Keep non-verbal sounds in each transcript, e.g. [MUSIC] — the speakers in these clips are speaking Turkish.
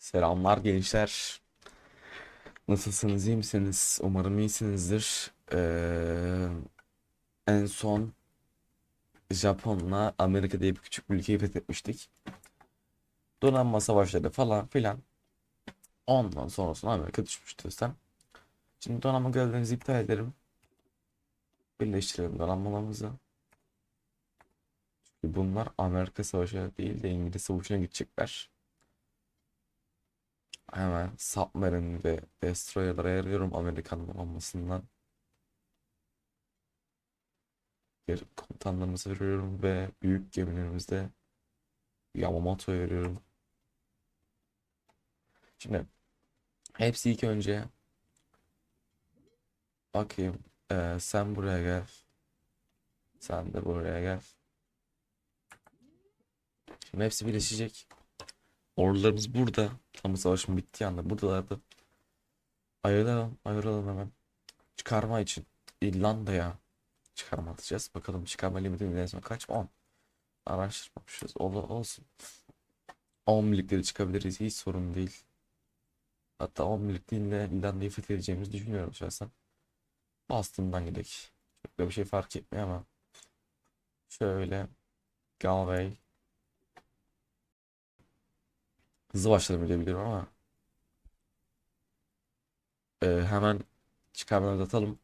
Selamlar gençler. Nasılsınız, iyi misiniz? Umarım iyisinizdir. Ee, en son Japon'la Amerika diye bir küçük bir ülkeyi fethetmiştik. Donanma savaşları falan filan. Ondan sonrasında Amerika düşmüştü sen. Şimdi donanma görevlerinizi iptal ederim. Birleştirelim donanmalarımızı. Çünkü bunlar Amerika savaşı değil de İngiliz savaşına gidecekler. Hemen Submarine ve Destroyer'lara ayırıyorum Amerikan donanmasından. Geri komutanlarımızı veriyorum ve büyük gemilerimizde Yamamoto'ya veriyorum. Şimdi hepsi ilk önce bakayım Ee, sen buraya gel. Sen de buraya gel. Şimdi hepsi birleşecek. Ordularımız burada. Tam savaşın bittiği anda buradalardı. Ayrılalım, ayrılalım hemen. Çıkarma için İrlanda'ya çıkarma atacağız. Bakalım çıkarma limitimiz en son kaç? 10. Araştırmamışız. Ol, olsun. 10 birlikleri çıkabiliriz. Hiç sorun değil. Hatta 10 birlikliğinde İrlanda'yı fethedeceğimizi düşünüyorum şahsen. Boston'dan gidelim. Çok da bir şey fark etmiyor ama. Şöyle. Galway. Hızlı başladım bile biliyorum ama. Ee, hemen çıkarmaları atalım.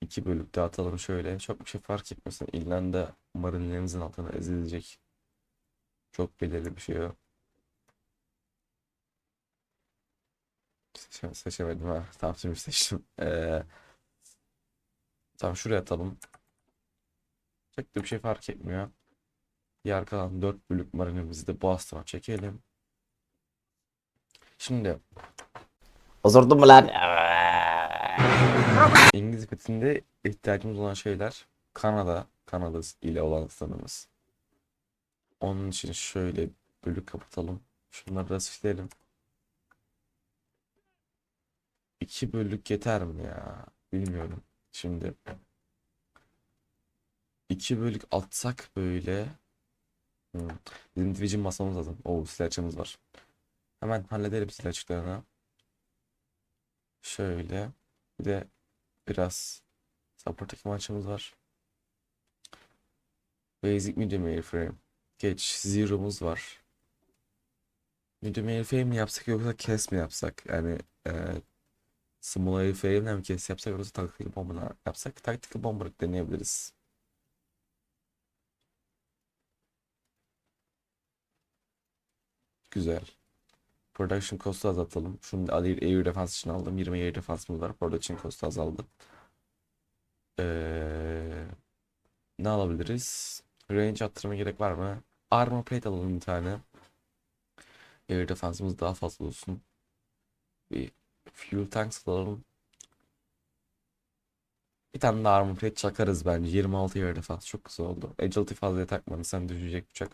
İki bölükte atalım şöyle. Çok bir şey fark etmesin. İrlanda marinlerimizin altına ezilecek. Çok belirli bir şey o. Seçe- seçemedim ha. Tamam şimdi seçtim. Ee, tamam şuraya atalım. Çok da bir şey fark etmiyor. Diğer kalan 4 bölük marinemizi de Boston'a çekelim. Şimdi Osurdun mu lan? İngiliz fethinde ihtiyacımız olan şeyler Kanada, Kanada ile olan sınırımız. Onun için şöyle bölük kapatalım. Şunları da silelim. İki bölük yeter mi ya? Bilmiyorum. Şimdi iki bölük atsak böyle Hmm. Bizim division basmamız lazım. Oo silahçımız var. Hemen halledelim silahçıklarını. Şöyle. Bir de biraz support takım açımız var. Basic medium airframe. Geç zero'muz var. Medium airframe mi yapsak yoksa kes mi yapsak? Yani e, small airframe mi kes yapsak yoksa tactical bomber yapsak? Tactical bomber deneyebiliriz. Güzel. Production cost'u azaltalım. Şunu air, air defense için aldım. 20 air defense'ımız var. Production cost'u azaldı. Ee, ne alabiliriz? Range arttırma gerek var mı? Armor plate alalım bir tane. Air defense'ımız daha fazla olsun. Bir fuel tanks alalım. Bir tane de armor plate çakarız bence. 26 air defense çok güzel oldu. Agility fazla takmadın sen düşecek uçak.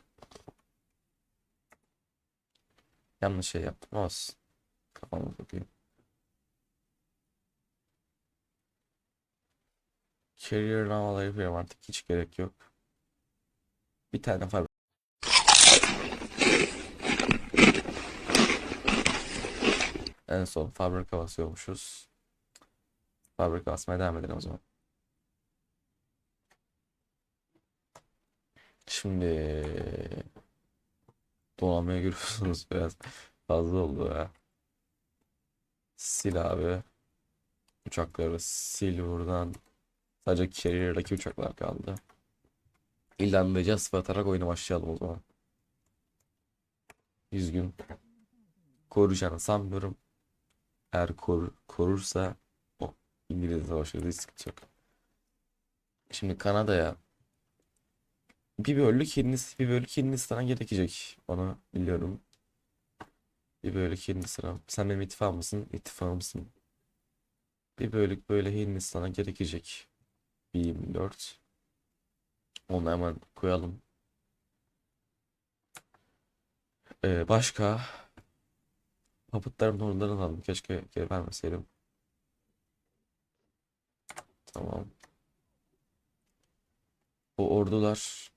Yanlış şey yaptım. Olsun. Kafama bakayım. Carrier havaları yapıyorum artık. Hiç gerek yok. Bir tane fabrik. En son fabrika basıyormuşuz. Fabrika basmaya devam edelim o zaman. Şimdi donanmaya görüyorsunuz [LAUGHS] biraz fazla oldu ya. Sil abi. Uçakları sil buradan. Sadece carrier'daki uçaklar kaldı. İrlanda'ya sıfır atarak oyuna başlayalım o zaman. 100 gün koruyacağını sanmıyorum. Eğer kor korursa o İngiliz savaşları hiç sıkıntı yok. Şimdi Kanada'ya bir bölük Hindistan, bir bölük Hindistan'a gerekecek. Onu biliyorum. Bir bölük Hindistan'a. Sen benim ittifakım mısın? İttifakımsın. Bir bölük böyle Hindistan'a gerekecek. 24. Onu hemen koyalım. Ee, başka Papıtlarımın oradan aldım. Keşke geri vermeseydim. Tamam. Bu ordular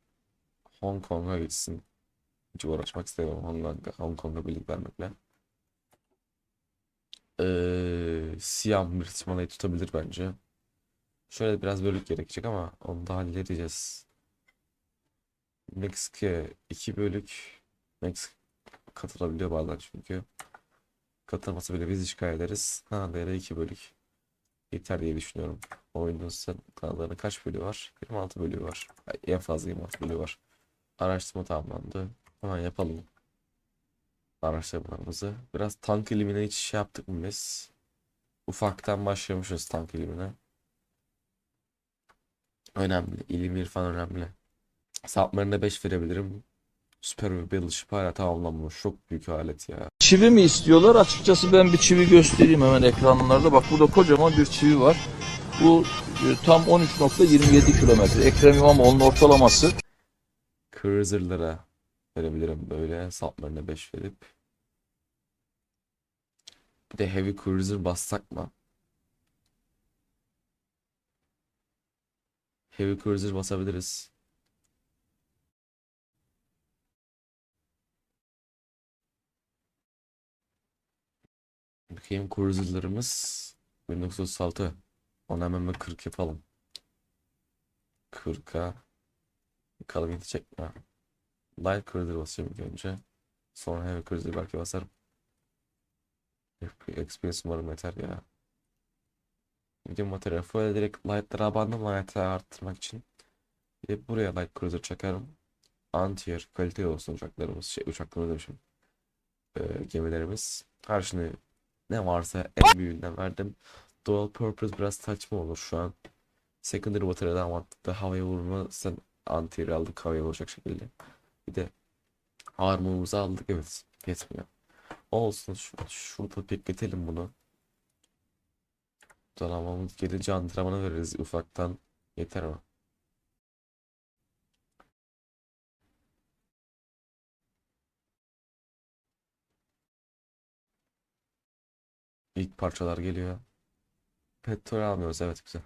Hong Kong'a gitsin. Hiç uğraşmak istemiyorum Hong Kong'a Hong Kong'a birlik vermekle. Ee, British Malay tutabilir bence. Şöyle biraz bölük gerekecek ama onu da halledeceğiz. Meksika 2 bölük. Meksika katılabiliyor bazen çünkü. Katılmasa bile biz işgal ederiz. Kanada'ya da 2 bölük. Yeter diye düşünüyorum. Oyunun Kanada'nın kaç bölüğü var? 26 bölüğü var. En fazla 26 bölüğü var. Araştırma tamamlandı. Hemen yapalım. Araştırmalarımızı. Biraz tank ilimine hiç şey yaptık mı biz? Ufaktan başlamışız tank ilimine. Önemli. İlim irfan önemli. Saplarına 5 verebilirim. Süper bir Battleship hala tamamlanmamış. Çok büyük alet ya. Çivi mi istiyorlar? Açıkçası ben bir çivi göstereyim hemen ekranlarda. Bak burada kocaman bir çivi var. Bu e, tam 13.27 kilometre. Ekrem İmamoğlu'nun ortalaması. Cruiser'lara verebilirim böyle. Saplarına 5 verip. Bir de Heavy Cruiser bassak mı? Heavy Cruiser basabiliriz. Bakayım Cruiser'larımız 1936. Onu hemen bir 40 yapalım. 40'a bakalım yetecek mi? Light Cruiser basacağım ilk önce. Sonra Heavy Cruiser belki basarım. Experience umarım yeter ya. Medium materyal full direkt light'lara abandım light'ları arttırmak için. Bir buraya light cruiser çakarım. Anti-air kaliteli olsun uçaklarımız. Şey uçaklarımız demişim. Ee, gemilerimiz. Karşını ne varsa en büyüğünden verdim. Dual purpose biraz saçma olur şu an. Secondary water'dan mantıklı havaya vurma sen anti-air aldık havaya vuracak şekilde. Bir de armor'umuzu aldık evet yetmiyor. Olsun şu, şurada bekletelim bunu. Donanmamız gelince antrenmana veririz ufaktan. Yeter o. İlk parçalar geliyor. Petrol almıyoruz. Evet güzel.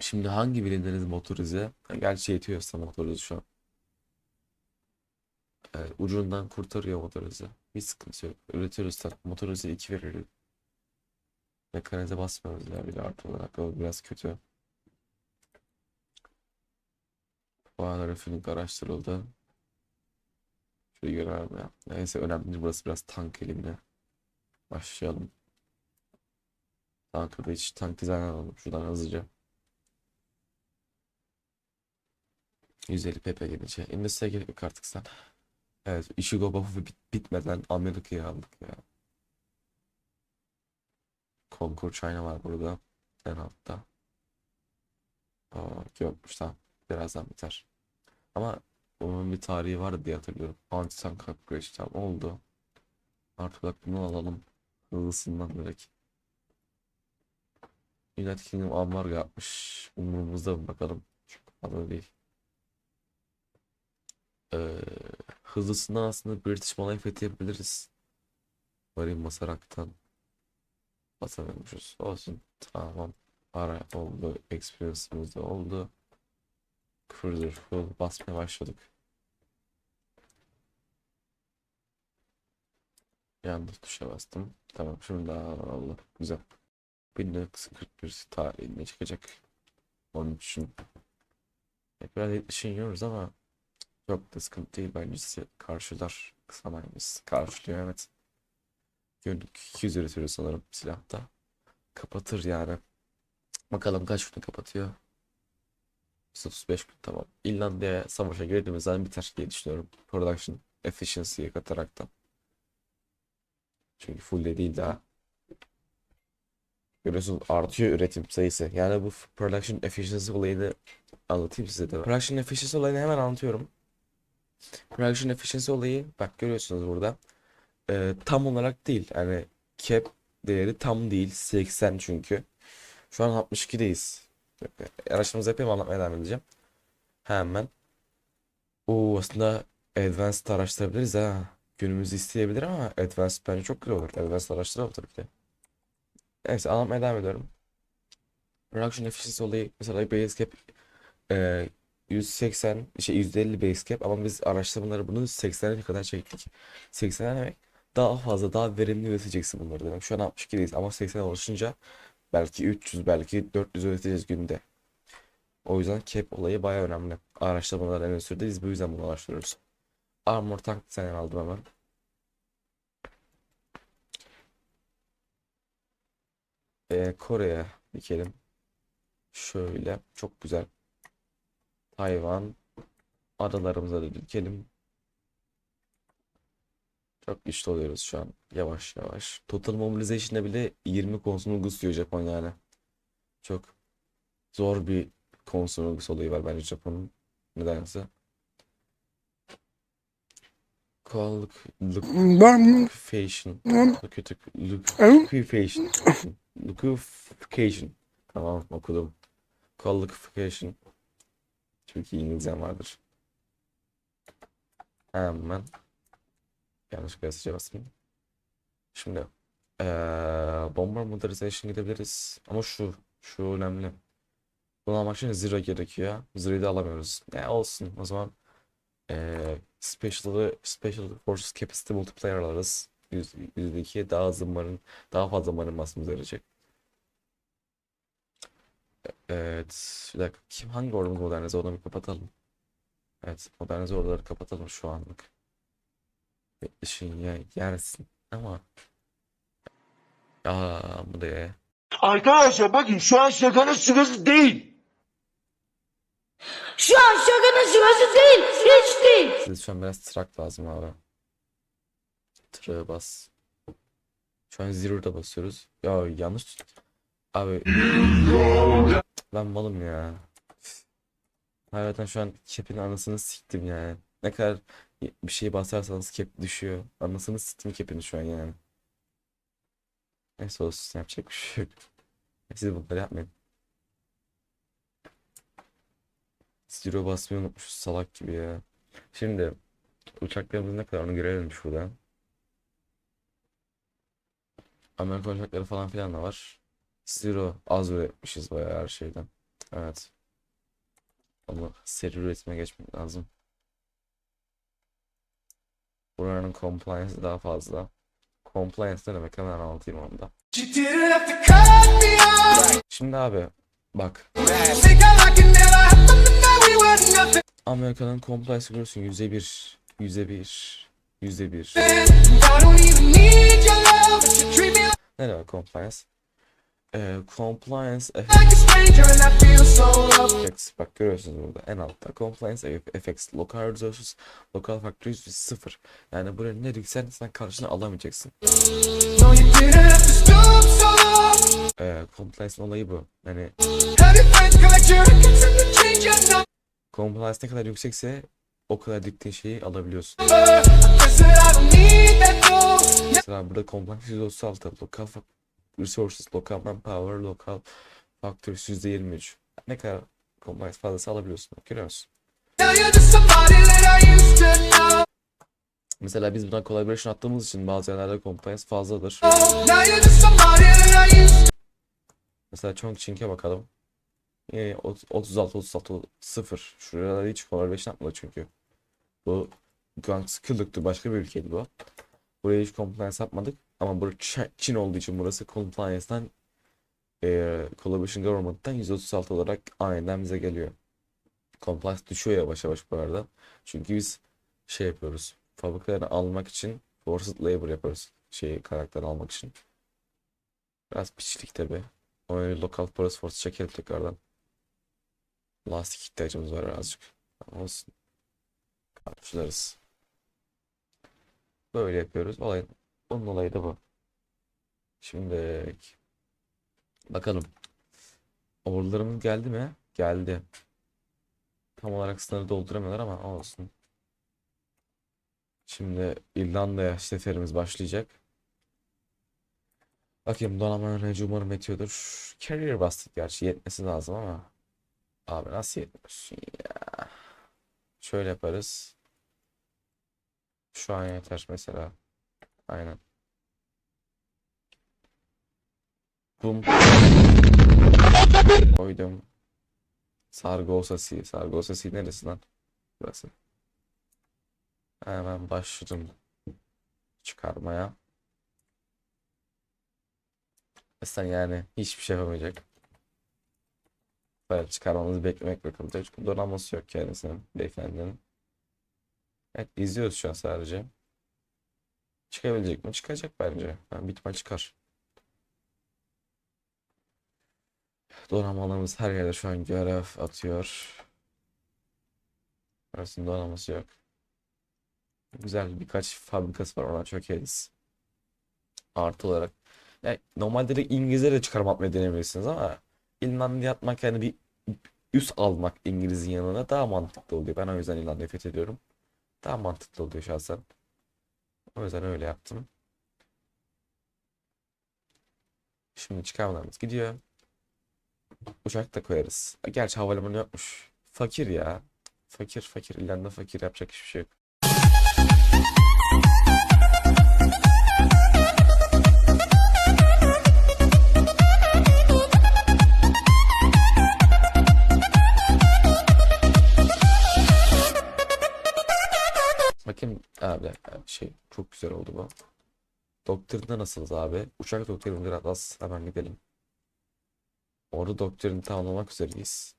Şimdi hangi birimleriniz motorize? Gerçi yetiyor sana motorize şu an. Evet, ucundan kurtarıyor motorize. Bir sıkıntı yok. Üretiyoruz. Motorize 2 veriyor. Mekanize basmıyoruz ya bile artı olarak. O biraz kötü. Puanları film araştırıldı. Şöyle görelim ya. Neyse önemli değil. Burası biraz tank elimine. Başlayalım. Tankı da hiç tank dizayn alalım. Şuradan hızlıca. 150 pp gelince. Industry'e gerek yok artık sen. Evet, Ichigo buff'ı bit bitmeden Amerika'yı aldık ya. Concord China var burada. En altta. Aa, yokmuş tamam. Birazdan biter. Ama onun bir tarihi vardı diye hatırlıyorum. Anti-tank upgrade tamam oldu. Artık bak bunu alalım. Hızlısından direkt. United Kingdom ambargo yapmış. Umurumuzda mı bakalım. Çok fazla değil. Ee, hızlısından aslında British Malay fethi yapabiliriz. Varayım basaraktan. Basamıyormuşuz. Olsun. Tamam. Ara oldu. Experience'ımız da oldu. Cruiser full basmaya başladık. Yanlış tuşa bastım. Tamam şimdi daha oldu. Güzel. 1941 tarihinde çıkacak. Onun için biraz yetişin yiyoruz ama çok da sıkıntı değil bence karşılar sanayimiz karşılıyor evet. Günlük 200 üretiyoruz sanırım silahta. Kapatır yani. Bakalım kaç günde kapatıyor. 135 gün tamam. İrlanda'ya savaşa girdiğimiz zaman biter diye düşünüyorum. Production efficiency'ye kataraktan. Çünkü full de değil daha. Görüyorsunuz artıyor üretim sayısı. Yani bu production efficiency olayını anlatayım size de. Production efficiency olayını hemen anlatıyorum. Production efficiency olayı bak görüyorsunuz burada. Ee, tam olarak değil. Yani cap değeri tam değil. 80 çünkü. Şu an 62'deyiz. Araştırmamızı yapayım anlatmaya devam edeceğim. Hemen. Oo aslında Advanced araştırabiliriz ha. Günümüzü isteyebilir ama Advanced bence çok güzel olur. Advanced araştıralım tabii ki. Neyse anlatmaya devam ediyorum. Production efficiency olayı mesela base cap e, 180 şey 150 base cap ama biz araştırmaları bunu 80'e kadar çektik. 80 demek daha fazla daha verimli üreteceksin bunları demek. Şu an 62'deyiz ama 80'e ulaşınca belki 300 belki 400 üreteceğiz günde. O yüzden cap olayı bayağı önemli. Araştırmalar en sürede biz bu yüzden bunu araştırıyoruz. Armor tank sen aldım hemen. Ee, Kore'ye dikelim. Şöyle çok güzel. Tayvan adalarımıza da dikelim. Çok güçlü oluyoruz şu an. Yavaş yavaş. Total Mobilization'da bile 20 konsumogus diyor Japon yani. Çok zor bir konsumogus olayı var bence Japon'un. Nedense. Kolluk, Liquefaction. Kötü. Liquefaction. Liquefaction. Tamam okudum. Qualification. Çok iyi İngilizcem vardır. Hemen. Yanlış gazeteye basmayayım. Şimdi eee Bomber Modernization gidebiliriz. Ama şu. Şu önemli. Bunu almak için Zero gerekiyor. Zero'yu da alamıyoruz. Ne olsun. O zaman eee Special, Special Forces Capacity Multiplier alırız. Yüz- Yüzdeki daha zımbarın daha fazla zımbarın basmamız gerekecek. Evet. Bir dakika. Kim hangi ordumuz modernize onu bir kapatalım. Evet. Modernize orduları kapatalım şu anlık. İşin ya yersin. Ama Aa, bu da ya. Arkadaşlar bakın şu an şakanın sırası değil. Şu an şakanın sırası değil. Hiç değil. Size şu an biraz trak lazım abi. Tırığı bas. Şu an zero'da basıyoruz. Ya yanlış Abi. Ben malım ya. Hayatım şu an cap'in anasını siktim yani. Ne kadar bir şey basarsanız cap düşüyor. Anasını siktim cap'in şu an yani. Neyse olsun yapacak bir şey yok. Siz bunları yapmayın. Zero basmayı unutmuşuz salak gibi ya. Şimdi uçaklarımız ne kadar onu görelim şuradan. Amerikan uçakları falan filan da var. Zero az üretmişiz bayağı her şeyden. Evet. Ama seri üretime geçmek lazım. Buranın compliance daha fazla. Compliance ne demek hemen anlatayım onu da. Şimdi abi bak Amerika'nın compliance görüyorsun yüzde bir, yüzde bir, yüzde bir. Ne demek compliance? Ee, compliance effects bak görüyorsunuz burada en altta. Compliance effects local resources local factories sıfır. Yani buraya ne diksen sen karşına alamayacaksın. Ee, compliance'ın olayı bu. Yani compliance ne kadar yüksekse o kadar diktiğin şeyi alabiliyorsun. Mesela burada compliance 136 local fa- resources local manpower local factories %23 ne kadar compliance fazlası alabiliyorsun görüyor musun Mesela biz buna collaboration attığımız için bazı yerlerde compliance fazladır. Mesela Chongqing'e bakalım. Ot- 36 36 0. Şurada hiç collaboration yapmadı çünkü. Bu Gangskırlık'tı başka bir ülkeydi bu. Buraya hiç compliance yapmadık. Ama burası Çin olduğu için burası compliance'dan eee collaboration government'tan 136 olarak aniden bize geliyor. Compliance düşüyor yavaş yavaş bu arada. Çünkü biz şey yapıyoruz. Fabrikaları almak için forced labor yapıyoruz. Şeyi karakter almak için. Biraz piçlik tabi. O local police force çekelim tekrardan. Lastik ihtiyacımız var birazcık. Olsun. Karşılarız. Böyle yapıyoruz. Olayın, onun olayı da bu. Şimdi bakalım. Ordularımız geldi mi? Geldi. Tam olarak sınırı dolduramıyorlar ama olsun. Şimdi İrlanda'ya seferimiz başlayacak. Bakayım donanma önce umarım yetiyordur. Carrier bastık gerçi yetmesi lazım ama. Abi nasıl yetmiyorsun ya? Şöyle yaparız. Şu an yeter mesela. Aynen. Bum. Koydum. Sargosa Sea. Sargosa Sea neresi lan? Burası. Hemen başladım çıkarmaya. Sen yani hiçbir şey yapamayacak. Böyle çıkarmamızı beklemek bakalım. Çünkü donanması yok kendisinin, beyefendinin. Evet izliyoruz şu an sadece. Çıkabilecek mi? Çıkacak bence. Yani bitme çıkar. Donanmalarımız her yerde şu an görev atıyor. Arasında donanması yok. Güzel birkaç fabrikası var ona çok iyiyiz. Artı olarak. Yani normalde de İngilizce de çıkarım atmayı denemelisiniz ama İrlanda'ya atmak yani bir üs almak İngiliz'in yanına daha mantıklı oluyor. Ben o yüzden İrlanda'yı fethediyorum. Daha mantıklı oluyor şahsen. O yüzden öyle yaptım. Şimdi çıkarmalarımız gidiyor. Uçak da koyarız. Gerçi havalimanı yokmuş. Fakir ya. Fakir fakir. İrlanda fakir yapacak hiçbir şey yok. Abi şey çok güzel oldu bu. Doktorinde nasılız abi? Uçak doktorinde biraz hemen gidelim. Orada doktorini tamamlamak üzereyiz.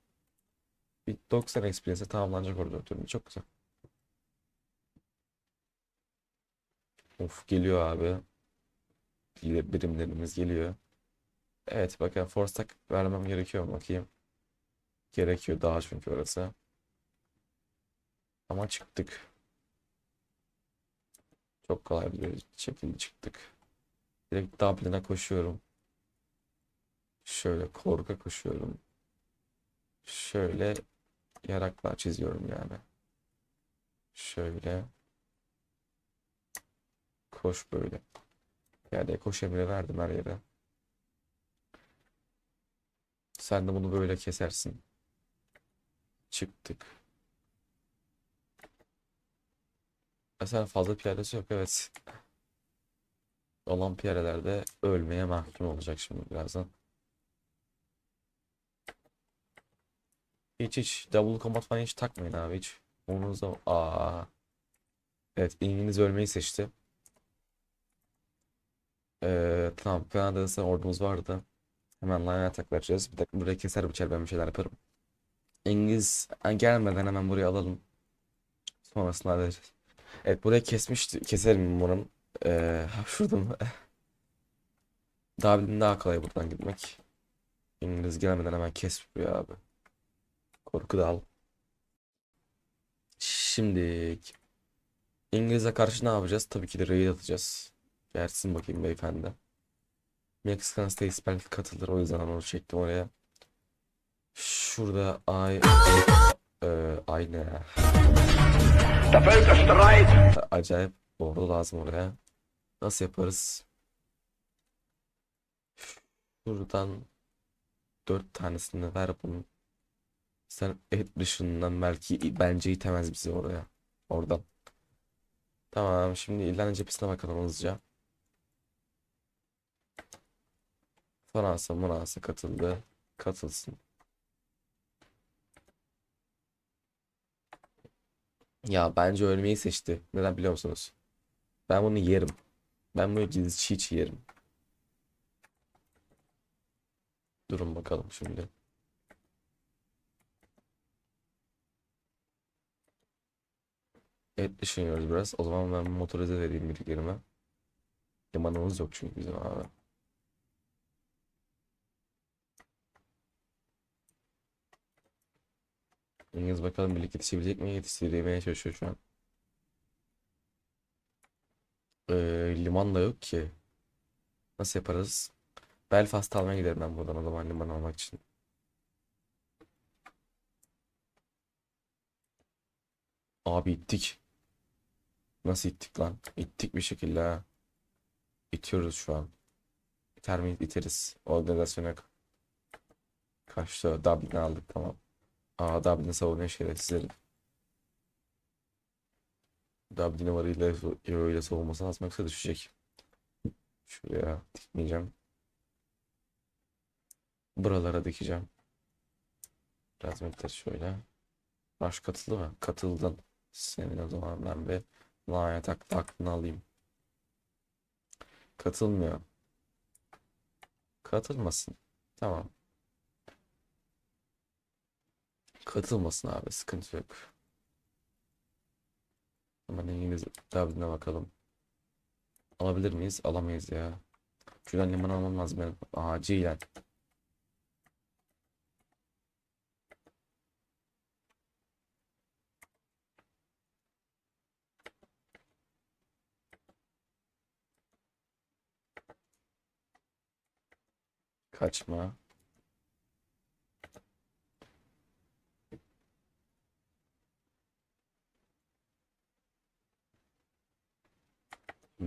Bir 90 experience tamamlanacak orada doktorin. Çok güzel. Of geliyor abi. Bir- Birimlerimiz geliyor. Evet bakın force tak vermem gerekiyor bakayım. Gerekiyor daha çünkü orası. Ama çıktık. Çok kolay bir şekilde çıktık. Direkt Dublin'e koşuyorum. Şöyle korka koşuyorum. Şöyle yaraklar çiziyorum yani. Şöyle. Koş böyle. Yani koş emri verdim her yere. Sen de bunu böyle kesersin. Çıktık. Mesela fazla piyadesi yok evet. Olan piyadeler de ölmeye mahkum olacak şimdi birazdan. Hiç hiç double combat falan hiç takmayın abi hiç. Onunuzda aa. Evet İngiliz ölmeyi seçti. Ee, tamam Kanada'da ordumuz vardı. Hemen line attack vereceğiz. Bir dakika burayı keser biçer ben bir şeyler yaparım. İngiliz gelmeden hemen burayı alalım. Sonrasında halledeceğiz. Evet burayı kesmişti. Keserim umarım. Ee, hapşurdum. Dublin'de daha kolay buradan gitmek. İngiliz gelmeden hemen kes burayı abi. Korku da. Şimdi İngiliz'e karşı ne yapacağız? Tabii ki de raid atacağız. Gelsin bakayım beyefendi. Mexican States belki katılır. O yüzden onu çektim oraya. Şurada ay... Ee, ay ne ya? Acayip ordu lazım oraya. Nasıl yaparız? Şuradan dört tanesini ver bunun. Sen et dışından belki bence itemez bizi oraya. Oradan. Tamam şimdi İrlanda cephesine bakalım hızlıca. Fransa, Fransa katıldı. Katılsın. Ya bence ölmeyi seçti. Neden biliyor musunuz? Ben bunu yerim. Ben bunu gizli çiğ çiğ yerim. Durun bakalım şimdi. Evet düşünüyoruz biraz. O zaman ben motorize vereyim birliklerime. Limanımız yok çünkü bizim abi. İngiliz bakalım birlik yetişebilecek mi? Yetiştirmeye çalışıyor şu an. Ee, liman da yok ki. Nasıl yaparız? Belfast almaya giderim ben buradan o zaman liman almak için. Abi ittik. Nasıl ittik lan? İttik bir şekilde ha. İtiyoruz şu an. İter miyiz? İteriz. Organizasyon yok. Kaçtı. Dublin'i aldık tamam. Aa Dublin'i savunuyor şerefsizlerin. Dublin'i varıyla Euro ile savunması lazım yoksa düşecek. Şuraya dikmeyeceğim. Buralara dikeceğim. Biraz militer şöyle. Baş katıldı mı? Katıldın. Senin o zaman ben bir lanet aklı aklını alayım. Katılmıyor. Katılmasın. Tamam. Katılmasın abi. Sıkıntı yok. Hemen İngiliz tabirine bakalım. Alabilir miyiz? Alamayız ya. Şuradan liman almam lazım benim. Acilen. Kaçma.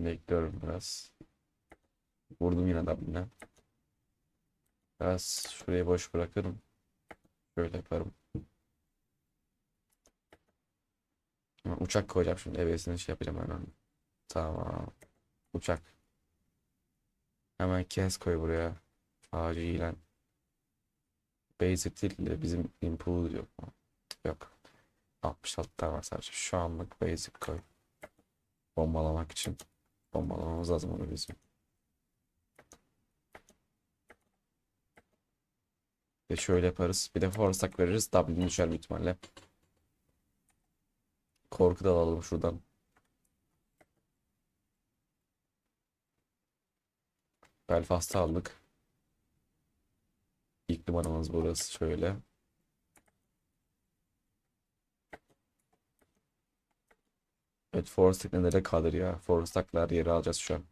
Bekliyorum biraz. Vurdum yine Dublin'e. Biraz şurayı boş bırakırım. Böyle yaparım. Uçak koyacağım şimdi. Evesini şey yapacağım hemen. Tamam. Uçak. Hemen kes koy buraya. Acilen. Basic değil de bizim impulse yok mu? Yok. 66 tane var sadece. Şu anlık basic koy. Bombalamak için. Bombalamamız lazım onu bizim. Ve şöyle yaparız. Bir de attack veririz. Dublin düşer büyük ihtimalle. Korku da alalım şuradan. Belfast'ı aldık. İlk numaramız burası şöyle. Evet Forest Tech nelere kalır ya. Forest Tech'ler yeri alacağız şu an.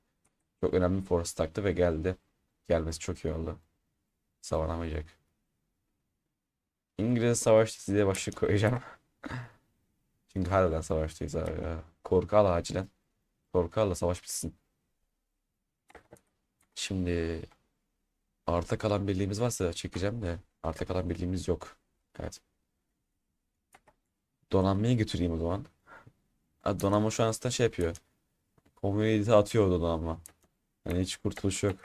Çok önemli Forest Tech'tı ve geldi. Gelmesi çok iyi oldu. Savanamayacak. İngiliz savaşçısı diye başlık koyacağım. [LAUGHS] Çünkü harbiden savaştayız abi ya. Korku al acilen. Korku al savaş bitsin. Şimdi arta kalan birliğimiz varsa çekeceğim de arta kalan birliğimiz yok. Evet. Donanmayı götüreyim o zaman. Donanma şu an aslında şey yapıyor. Community'de atıyor o donanma. Yani hiç kurtuluş yok.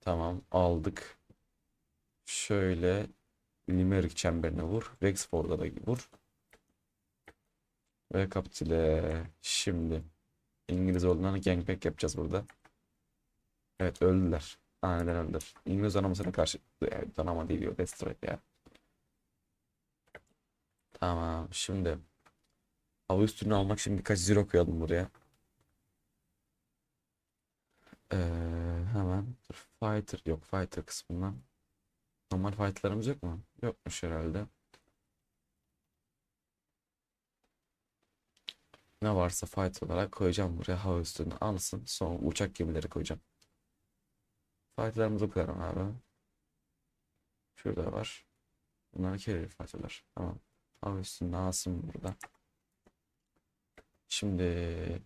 Tamam aldık. Şöyle Limerick çemberine vur. Rexford'a da vur. Ve kapitüle. Şimdi İngiliz ordundan gangbang yapacağız burada. Evet öldüler. Aniden öldüler. İngiliz donanmasına karşı yani donanma değil o destroy ya. Tamam şimdi hava üstünü almak için birkaç zero koyalım buraya. Ee, hemen dur, fighter yok fighter kısmından. Normal fightlarımız yok mu? Yokmuş herhalde. Ne varsa fight olarak koyacağım buraya hava üstünü alsın. Sonra uçak gemileri koyacağım. Fightlarımız o kadar abi. Şurada var. Bunlar carrier fighterlar. Tamam. Hava üstünde alsın burada. Şimdi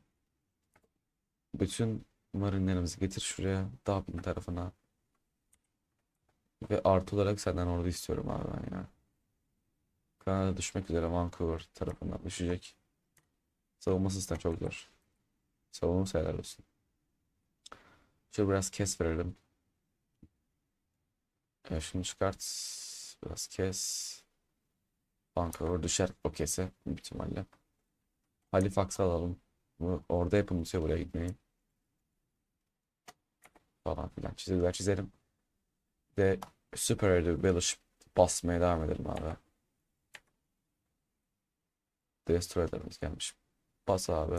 bütün marinlerimizi getir şuraya. Dublin tarafına. Ve artı olarak senden orada istiyorum abi ben ya. Kanada düşmek üzere Vancouver tarafından düşecek. Savunması da çok zor. Savunma sayılar olsun. Şöyle biraz kes verelim. Evet, şunu çıkart. Biraz kes. Vancouver düşer o kese büyük ihtimalle. Halifax'ı alalım. Bu, orada bitiyor buraya gitmeyi. Falan filan çizgiler çizelim. Ve Super Air'de Battleship basmaya devam edelim abi. Destroyer'larımız gelmiş. Bas abi.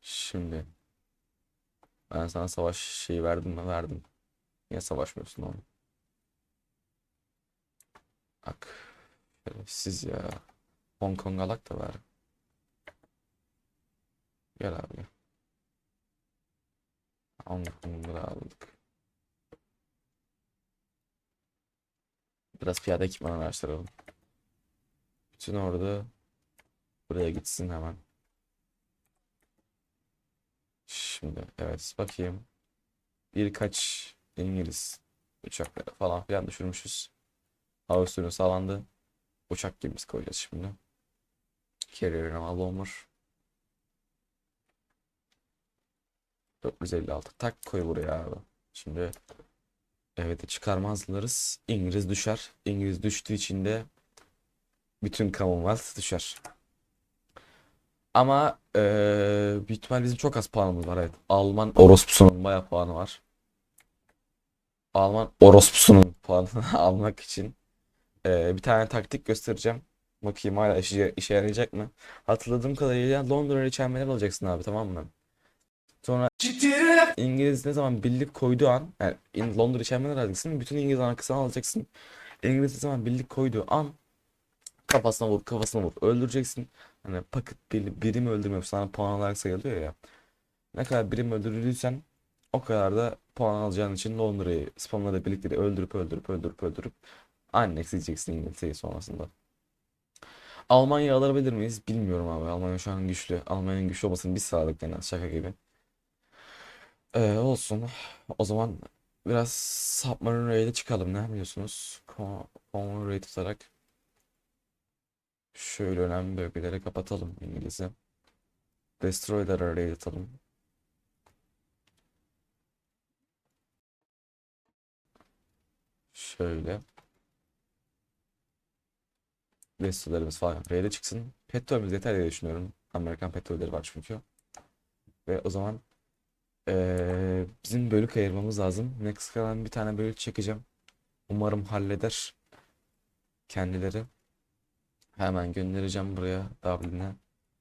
Şimdi ben sana savaş şeyi verdim mi? Verdim. Niye savaşmıyorsun oğlum? Bak. Siz ya. Hong Kong alak da ver. Gel abi. Hong Kong'u da aldık. Biraz piyade ekipman araştıralım. Bütün ordu buraya gitsin hemen. Şimdi evet bakayım. Birkaç İngiliz uçakları falan filan düşürmüşüz. Hava üstünü sağlandı. Uçak gemisi koyacağız şimdi. Carrier Naval Bomber. 456 tak koy buraya abi. Şimdi Evet çıkarmazlarız. İngiliz düşer. İngiliz düştüğü için de bütün Commonwealth düşer. Ama eee büyük ihtimal bizim çok az puanımız var evet. Alman orospusunun bayağı puanı var. Alman orospusunun puanını [LAUGHS] almak için eee, bir tane taktik göstereceğim. Bakayım hala işe, işe yarayacak mı? Hatırladığım kadarıyla Londra çemberleri alacaksın abi tamam mı? Sonra İngiliz ne zaman birlik koyduğu an yani Londra çemberleri alacaksın. Bütün İngiliz arkasını alacaksın. İngiliz ne zaman birlik koyduğu an kafasına vur kafasına vur öldüreceksin. Hani paket bir, birim öldürmüyor sana puan olarak sayılıyor ya. Ne kadar birim öldürdüysen o kadar da puan alacağın için Londra'yı spamlarla birlikte öldürüp öldürüp öldürüp öldürüp annex diyeceksin İngiltere'yi sonrasında. Almanya'yı alabilir miyiz? Bilmiyorum abi. Almanya şu an güçlü. Almanya'nın güçlü olmasını biz sağladık en az şaka gibi. Ee, olsun. O zaman biraz Submarine Raid'e çıkalım. Ne yapıyorsunuz? Convoy Raid tutarak şöyle önemli bölgeleri kapatalım İngilizce. Destroyer'lara raid atalım. Şöyle. Destroyer'larımız falan raid'e çıksın. Petrolümüz yeter diye düşünüyorum. Amerikan petrolleri var çünkü. Ve o zaman eee, bizim bölük ayırmamız lazım. Meksika'dan bir tane bölük çekeceğim. Umarım halleder kendileri. Hemen göndereceğim buraya Dublin'e.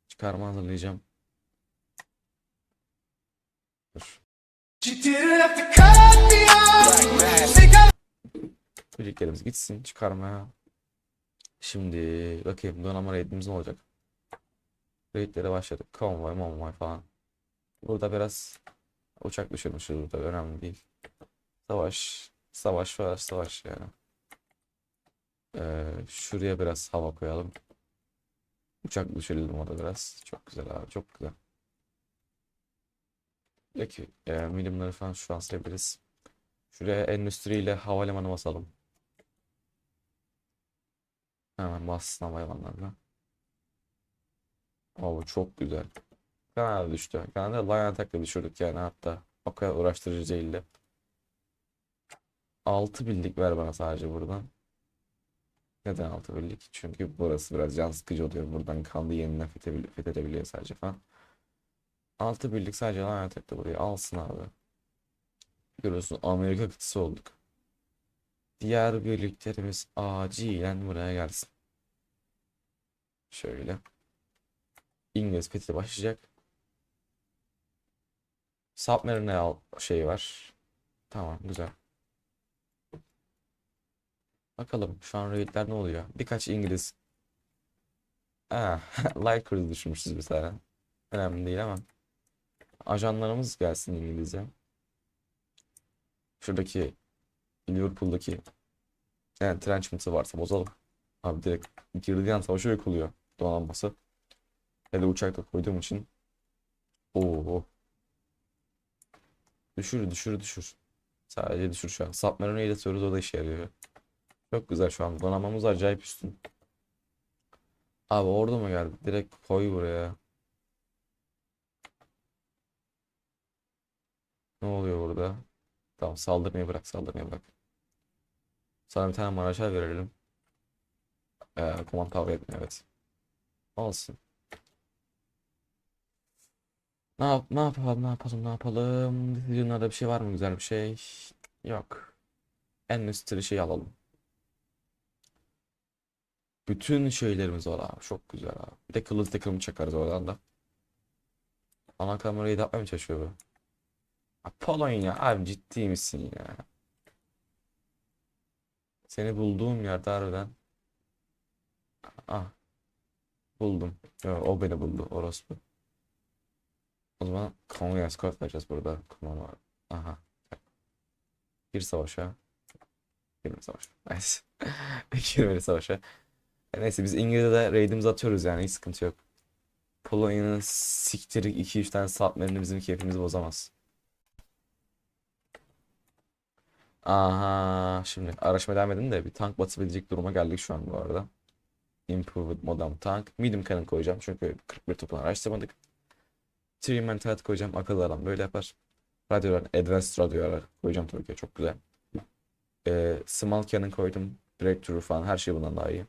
Çıkarma hazırlayacağım. Dur. Birliklerimiz gitsin çıkarmaya. Şimdi bakayım donanma raidimiz ne olacak? Raidlere başladık. Konvoy, monvoy falan. Burada biraz uçak düşürmüşüz burada önemli değil. Savaş, savaş, savaş, savaş yani. Ee, şuraya biraz hava koyalım. Uçak düşürelim orada biraz. Çok güzel abi, çok güzel. Peki, e, milimleri falan şu an silebiliriz. Şuraya endüstriyle havalimanı basalım. Hemen bassın havalimanlarına. Oo çok güzel. Kanada düştü. Kanada Lion Attack'la düşürdük yani hatta. O kadar uğraştırıcı değildi. 6 birlik ver bana sadece buradan. Neden 6 birlik? Çünkü burası biraz can sıkıcı oluyor. Buradan kanlı yeniden fethedebil- fethedebiliyor sadece falan. 6 birlik sadece Lion Attack'la burayı alsın abi. Görüyorsun Amerika kıtası olduk. Diğer birliklerimiz acilen buraya gelsin. Şöyle. İngiliz fethi başlayacak. Submarine al şey var. Tamam güzel. Bakalım şu an raidler ne oluyor? Birkaç İngiliz. [LAUGHS] Light Cruise düşürmüşüz bir tane. Önemli değil ama. Ajanlarımız gelsin İngilizce. Şuradaki Liverpool'daki yani trenchment'ı varsa bozalım. Abi direkt girdiği an savaşa yok oluyor donanması. Hele uçakta koyduğum için. Oo. Düşür düşür düşür. Sadece düşür şu an. Submarine'e iletiyoruz o da işe yarıyor. Çok güzel şu an. Donanmamız acayip üstün. Abi orada mı geldi? Direkt koy buraya. Ne oluyor burada? Tamam saldırmayı bırak saldırmayı bırak. Sana bir tane Maraş'a verelim. Ee, command power etmiyor evet. Olsun. Ne yap ne yapalım ne yapalım ne yapalım? Decision'larda bir şey var mı güzel bir şey? Yok. En üstü şey alalım. Bütün şeylerimiz var abi. Çok güzel abi. Bir de kılıç takımı çakarız oradan da. Ana kamerayı da yapmaya çalışıyor bu? Polonya abi ciddi misin ya? Seni bulduğum yerde harbiden. Ah. Buldum. Yo, o beni buldu. Orospu. O zaman kamu escort vereceğiz burada. Kamu Aha. Gir savaşa. Girme savaşa. [LAUGHS] Neyse. Girmeli savaşa. Neyse biz İngilizce'de raidimizi atıyoruz yani hiç sıkıntı yok. Polonya'nın siktirik 2-3 tane submarine'i bizim keyfimizi bozamaz. Aha şimdi araştırma devam edin de bir tank batabilecek duruma geldik şu an bu arada. Improved Modern Tank. Medium Cannon koyacağım çünkü 41 topunu araştırmadık. Three Mentality koyacağım. Akıllı adam böyle yapar. Radyolar, Advanced radyolar koyacağım tabii ki. Çok güzel. Ee, small cannon koydum. Breakthrough falan her şey bundan daha iyi.